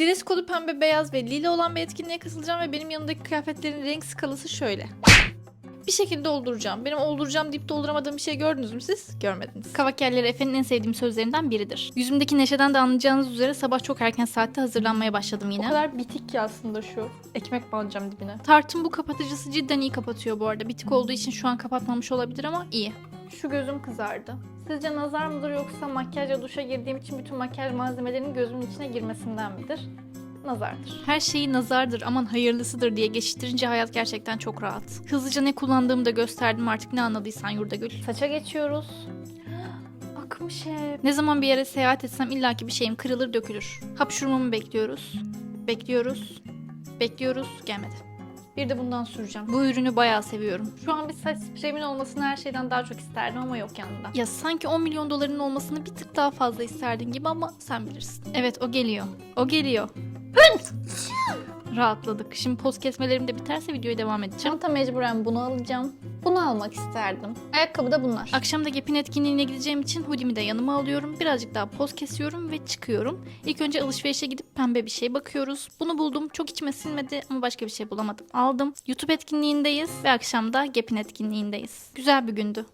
Dress kodu pembe, beyaz ve lila olan bir etkinliğe katılacağım ve benim yanımdaki kıyafetlerin renk skalası şöyle. Bir şekilde dolduracağım. Benim olduracağım deyip dolduramadığım bir şey gördünüz mü siz? Görmediniz. Kavak yerleri Efe'nin en sevdiğim sözlerinden biridir. Yüzümdeki neşeden de anlayacağınız üzere sabah çok erken saatte hazırlanmaya başladım yine. O kadar bitik ki aslında şu. Ekmek bağlayacağım dibine. Tartın bu kapatıcısı cidden iyi kapatıyor bu arada. Bitik olduğu için şu an kapatmamış olabilir ama iyi. Şu gözüm kızardı. Sizce nazar mıdır yoksa makyajla duşa girdiğim için bütün makyaj malzemelerinin gözümün içine girmesinden midir? Nazardır. Her şeyi nazardır aman hayırlısıdır diye geçiştirince hayat gerçekten çok rahat. Hızlıca ne kullandığımı da gösterdim artık ne anladıysan Yurdagül. Saça geçiyoruz. Akmış hep. Ne zaman bir yere seyahat etsem illaki bir şeyim kırılır dökülür. Hapşurmamı bekliyoruz. Bekliyoruz. Bekliyoruz. Gelmedi. Bir de bundan süreceğim. Bu ürünü bayağı seviyorum. Şu an bir saç spreyimin olmasını her şeyden daha çok isterdim ama yok yanında. Ya sanki 10 milyon doların olmasını bir tık daha fazla isterdin gibi ama sen bilirsin. Evet o geliyor. O geliyor. Rahatladık. Şimdi poz kesmelerim de biterse videoya devam edeceğim. Çanta mecburen bunu alacağım. Bunu almak isterdim. Ayakkabı da bunlar. Akşam da Gap'in etkinliğine gideceğim için hoodie'mi de yanıma alıyorum. Birazcık daha poz kesiyorum ve çıkıyorum. İlk önce alışverişe gidip pembe bir şey bakıyoruz. Bunu buldum. Çok içime sinmedi ama başka bir şey bulamadım. Aldım. YouTube etkinliğindeyiz ve akşam da Gap'in etkinliğindeyiz. Güzel bir gündü.